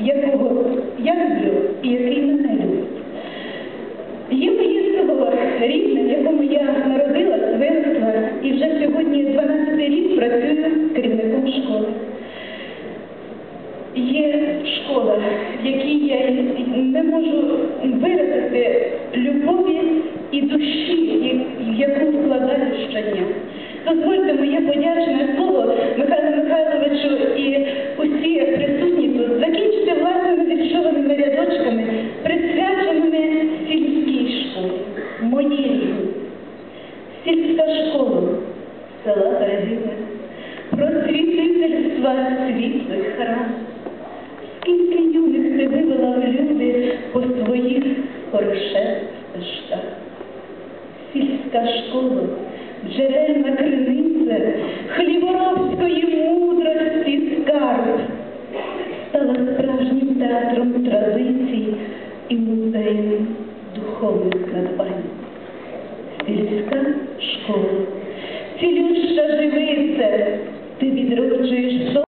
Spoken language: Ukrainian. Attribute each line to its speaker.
Speaker 1: якого я люблю і який мене любить. Є моє село рідне, в якому я народилась, виросла і вже сьогодні 12 рік працюю керівником школи. Є школа, в якій я не можу виразити любові і душі, в яку вкладаю щодня. Дозвольте моє подячне слово Михайлу Михайловичу Сільська школа села Берегине, просвітительства світлих храм. Скільки юних ти вивела в люди по своїх хороших стежках. Сільська школа, джерельна криниця, хліворовської мудрості скарб, стала справжнім театром традицій і музеєм духовних надбань. Сільська